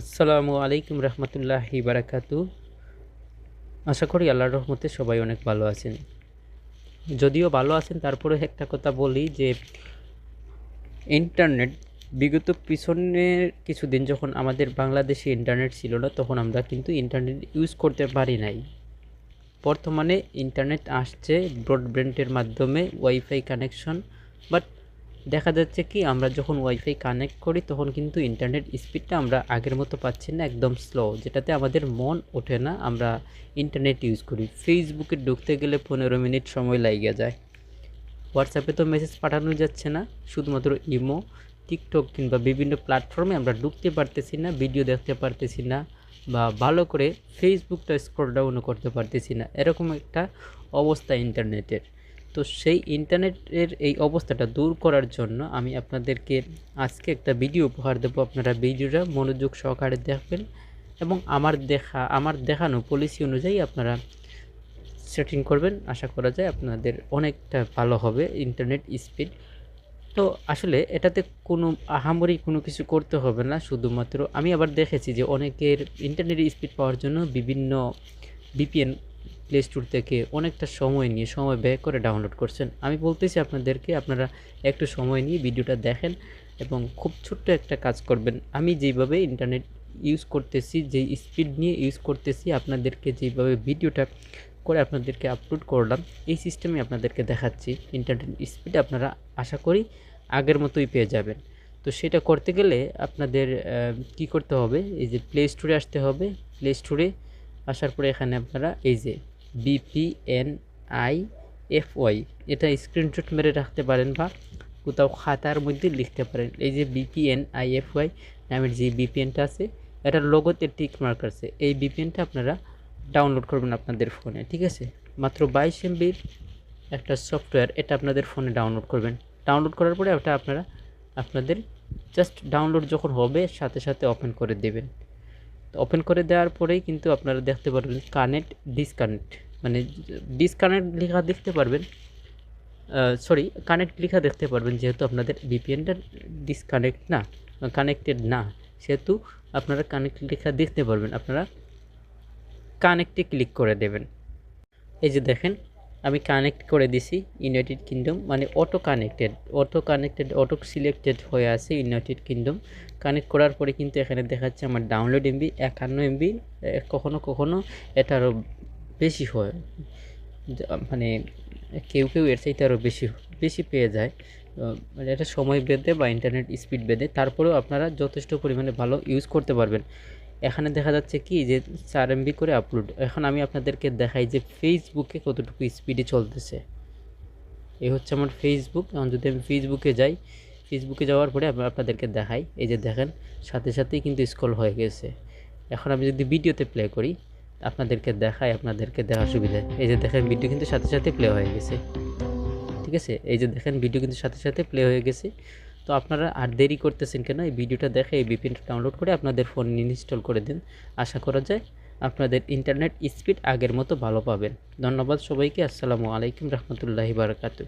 আসসালামু আলাইকুম রহমতুল্লাহি বারাকাতু। আশা করি আল্লাহর রহমতে সবাই অনেক ভালো আছেন। যদিও ভালো আছেন তারপরে একটা কথা বলি যে, ইন্টারনেট বিগত পিছনের কিছুদিন যখন আমাদের বাংলাদেশে ইন্টারনেট ছিল না, তখন আমরা কিন্তু ইন্টারনেট ইউজ করতে পারি নাই। বর্তমানে ইন্টারনেট আসছে, ব্রডব্যান্ডের মাধ্যমে, ওয়াইফাই কানেকশন, বাট দেখা যাচ্ছে কি, আমরা যখন ওয়াইফাই কানেক্ট করি, তখন কিন্তু ইন্টারনেট স্পিডটা আমরা আগের মতো পাচ্ছি না, একদম স্লো যেটাতে আমাদের মন ওঠে না, আমরা ইন্টারনেট ইউজ করি। ফেসবুকে ঢুকতে গেলে পনেরো মিনিট সময় লাগিয়ে যায়। হোয়াটসঅ্যাপে তো মেসেজ পাঠানো যাচ্ছে না, শুধুমাত্র ইমো টিকটক কিংবা বিভিন্ন প্ল্যাটফর্মে আমরা ঢুকতে পারতেছি না ভিডিও দেখতে পারতেছি না, বা ভালো করে ফেসবুকটা স্ক্রল ডাউনও করতে পারতেছি না। এরকম একটা অবস্থা ইন্টারনেটের তো সেই ইন্টারনেটের এই অবস্থাটা দূর করার জন্য আমি আপনাদেরকে আজকে একটা ভিডিও উপহার দেবো। আপনারা ভিডিওটা মনোযোগ সহকারে দেখবেন এবং আমার দেখা, আমার দেখানো পলিসি অনুযায়ী আপনারা সেটিং করবেন। আশা করা যায় আপনাদের অনেকটা ভালো হবে ইন্টারনেট স্পিড তো আসলে এটাতে কোনো আহামরি কোনো কিছু করতে হবে না, শুধুমাত্র আমি আবার দেখেছি যে অনেকের ইন্টারনেট স্পিড পাওয়ার জন্য বিভিন্ন বিপিএন প্লে স্টোর থেকে অনেকটা সময় নিয়ে সময় ব্যয় করে ডাউনলোড করছেন। আমি বলতেছি আপনাদেরকে, আপনারা একটু সময় নিয়ে ভিডিওটা দেখেন এবং খুব ছোট্ট একটা কাজ করবেন। আমি যেভাবে ইন্টারনেট ইউজ করতেছি যেই স্পিড নিয়ে ইউজ করতেছি, আপনাদেরকে যেভাবে ভিডিওটা করে আপনাদেরকে আপলোড করলাম, এই সিস্টেমে আপনাদেরকে দেখাচ্ছি। ইন্টারনেট স্পিড আপনারা আশা করি আগের মতোই পেয়ে যাবেন। তো সেটা করতে গেলে আপনাদের কি করতে হবে? এই যে প্লে স্টোরে আসতে হবে। প্লে স্টোরে আসার পরে এখানে আপনারা এই যে বিপিএন আই এফ ওয়াই এটা স্ক্রিনশট মেরে রাখতে পারেন বা কোথাও খাতার মধ্যে লিখতে পারেন। এই যে বিপিএন আই এফ ওয়াই নামের যে বিপিএনটা আছে, এটার লোগোতে টিক মার্ক আছে। এই বিপিএনটা আপনারা ডাউনলোড করবেন আপনাদের ফোনে ঠিক আছে? মাত্র বাইশ এমবির একটা সফটওয়্যার এটা আপনাদের ফোনে ডাউনলোড করবেন। ডাউনলোড করার পরে ওটা আপনারা, আপনাদের জাস্ট ডাউনলোড যখন হবে, সাথে সাথে ওপেন করে দেবেন। তো ওপেন করে দেওয়ার পরেই কিন্তু আপনারা দেখতে পারবেন কানেক্ট ডিসকানেক্ট মানে ডিসকানেক্ট লেখা দেখতে পারবেন। সরি কানেক্ট লেখা দেখতে পারবেন যেহেতু আপনাদের ভিপিএনটা ডিসকানেক্ট না কানেক্টেড না। সেহেতু আপনারা কানেক্ট লেখা দেখতে পারবেন। আপনারা কানেক্টে ক্লিক করে দেবেন। এই যে দেখেন আমি কানেক্ট করে দিছি ইউনাইটেড কিংডম মানে auto connected auto connected auto selected হয়ে আছে ইউনাইটেড কিংডম কানেক্ট করার পরে কিন্তু এখানে দেখাচ্ছে আমার ডাউনলোড এমবি একান্ন এমবি কখনো কখনো এটা আরও বেশি হয়। মানে কেউ কেউ এর চাইতে আরও বেশি বেশি পেয়ে যায়। মানে এটা সময় বেঁধে বা ইন্টারনেট স্পিড বেঁধে, তারপরেও আপনারা যথেষ্ট পরিমাণে ভালো ইউজ করতে পারবেন। এখানে দেখা যাচ্ছে কি যে চার এমবি করে আপলোড এখন আমি আপনাদেরকে দেখাই যে ফেসবুকে কতটুকু স্পিডে চলতেছে। এই হচ্ছে আমার ফেসবুক এখন যদি আমি ফেসবুকে যাই ফেসবুকে যাওয়ার পরে আমি আপনাদেরকে দেখাই। এই যে দেখেন, সাথে সাথেই কিন্তু স্কল হয়ে গেছে। এখন আমি যদি ভিডিওতে প্লে করি, আপনাদেরকে দেখাই, আপনাদেরকে দেখার সুবিধা। এই যে দেখেন ভিডিও কিন্তু সাথে সাথে প্লে হয়ে গেছে। ঠিক আছে? এই যে দেখেন ভিডিও কিন্তু সাথে সাথে প্লে হয়ে গেছে। তো আপনারা আর দেরি করতেছেন কেন? এই ভিডিওটা দেখে এই ভিপিএনটা ডাউনলোড করে আপনাদের ফোন ইনস্টল করে দিন। আশা করা যায় আপনাদের ইন্টারনেট স্পিড আগের মতো ভালো পাবেন। ধন্যবাদ সবাইকে। আসসালামু আলাইকুম রহমতুল্লাহি বারকাতু